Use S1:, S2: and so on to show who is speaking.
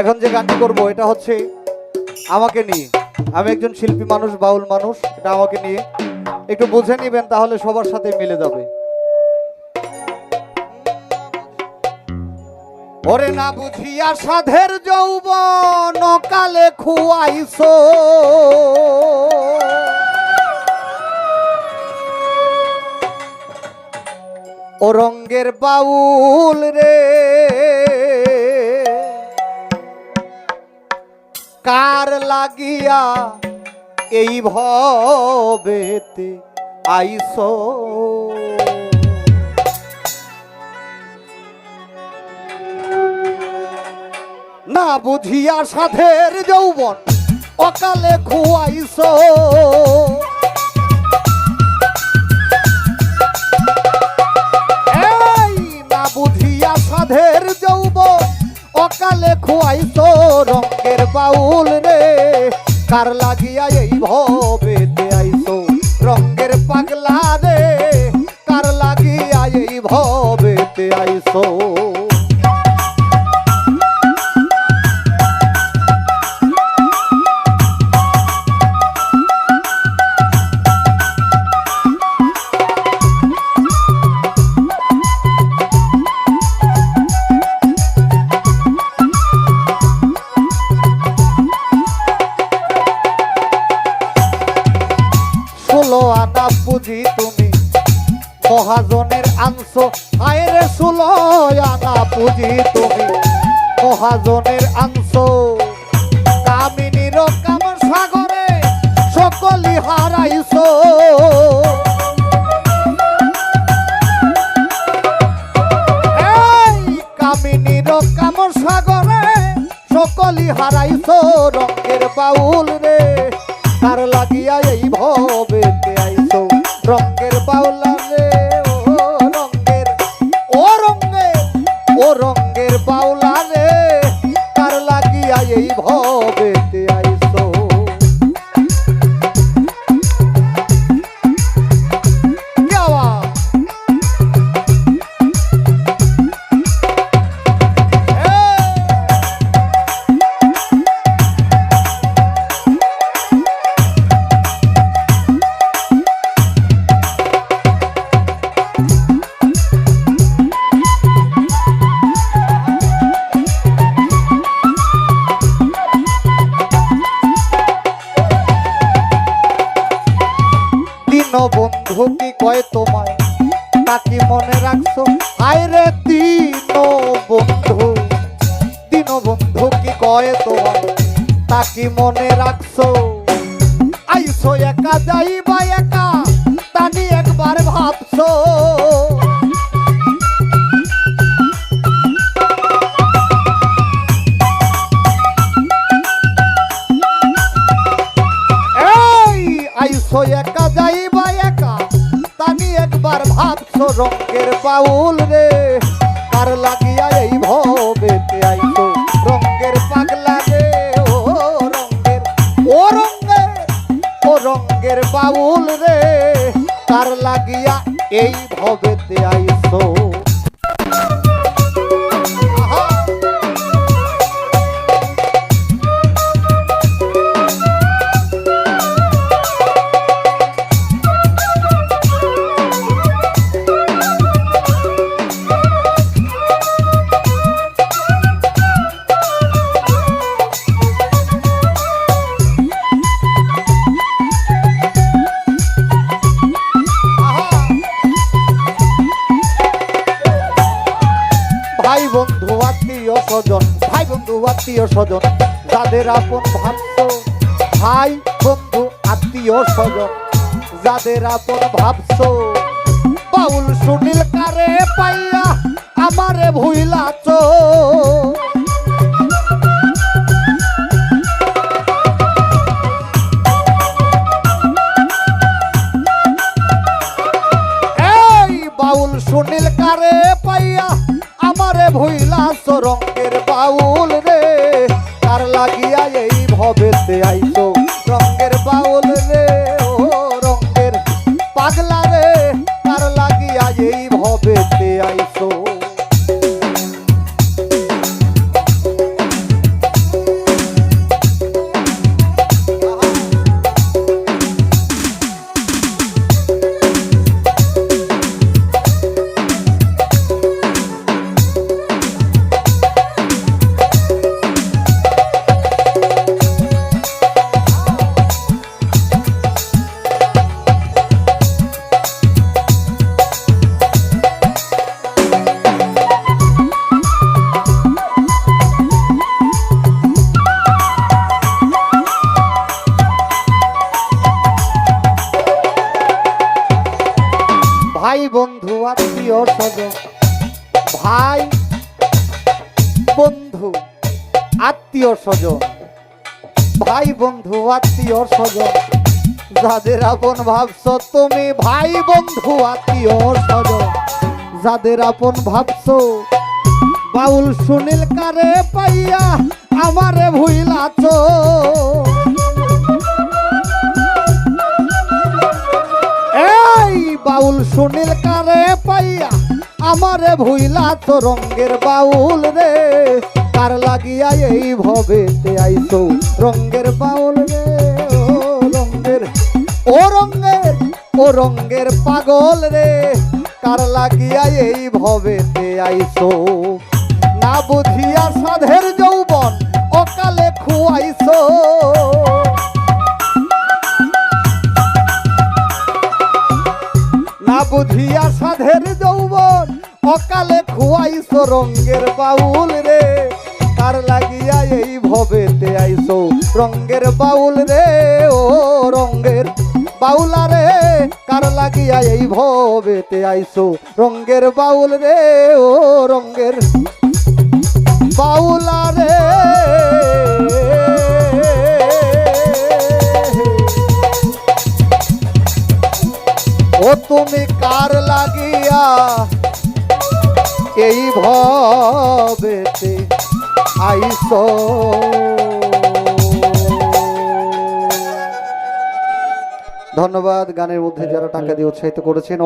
S1: এখন যে গানটি করব, এটা হচ্ছে আমাকে নিয়ে। আমি একজন শিল্পী মানুষ, বাউল মানুষ, এটা আমাকে নিয়ে। একটু বুঝে নিবেন তাহলে সবার সাথে মিলে যাবে। ওরে না বুঝিয়া সাধের যৌবন কালে খুয়াইছো। ও রঙ্গের বাউল রে। কার লাগিয়া এই ভবেতে আইসো? না বুঝিয়া সাধের যৌবন অকালে খুয়াইছো এই না বুঝিয়া সাধের যৌবন অকালে খুয়াইছো রঙের বাউল রে কার লাগিয়া এই ভবেতে আইসো। রঙের পাগলা রে কার লাগিয়া এই ভবেতে ষোলো আনা পুঁজি তুমি? মহাজনের আনছো। আয়রে ষোলো আনা পুঁজি তুমি? মহাজনের আনছো। কামিনীর কামর সাগরে সকলি হারাইছো। কামিনীর কামর সাগরে সকলি হারাইছো। রঙের বাউল রে, তার লাগিয়া এই ভবেতে বন্ধু কয়ে তোমায়? তাকে মনে রাখছো? আয়রে দিন বন্ধু দিন বন্ধু কি কয় তোমায়? তাকে মনে রাখছো? আইসো একা যাইবা, একা ভাবছ রঙের পাউল রে। কার লাগিয়া এই ভবেতে আইসো রঙের পাগলা রে, ও রঙের ও রঙের ও রঙের পাউল রে। কার লাগিয়া এই ভবেতে আইসো ভাই বন্ধু, আত্মীয় স্বজন, ভাই বন্ধু, আত্মীয় স্বজন, যাদের আপন ভাবছ ভাই বন্ধু, আত্মীয় স্বজন, যাদের আপন ভাবছ। বাউল সুনীল কারে পাইয়া আমারে ভুইলাছো। সুনীল কারে পাইয়া আমারে ভুইলা সরঙ্গের বাউল রে। তার লাগিয়া এই ভবেতে আইছো আত্মীয় স্বজন, ভাই, বন্ধু, আত্মীয় স্বজন, ভাই বন্ধু, আত্মীয় স্বজন, যাদের আপন ভাবছ তুমি ভাই বন্ধু, আত্মীয় স্বজন, যাদের আপন ভাবছ বাউল সুনীল কারে পাইয়া আমারে ভুইলাছ। বাউল সুনীল কারে পাইয়া, আমারে ভুইলাছ রঙ্গের বাউল রে। কার লাগিয়া এই ভবেতে আইছো রঙ্গের বাউল রে, ও রঙ্গের ও রঙ্গের ও রঙ্গের পাগল রে। কার লাগিয়া এই ভবেতে আইছো না বুঝিয়া সাধের রঙ্গের বাউল রে? কার লাগিয়া এই ভবেতে আইছো রঙ্গের বাউল রে, ও রঙ্গের বাউলা রে কার লাগিয়া এই ভবেতে আইছো রঙ্গের বাউল রে, ও রঙ্গের বাউলা রে ও তুমি কার লাগিয়া এই ভবেতে আইস। ধন্যবাদ গানের মধ্যে যারা টাকা দিয়ে উৎসাহিত করেছেন।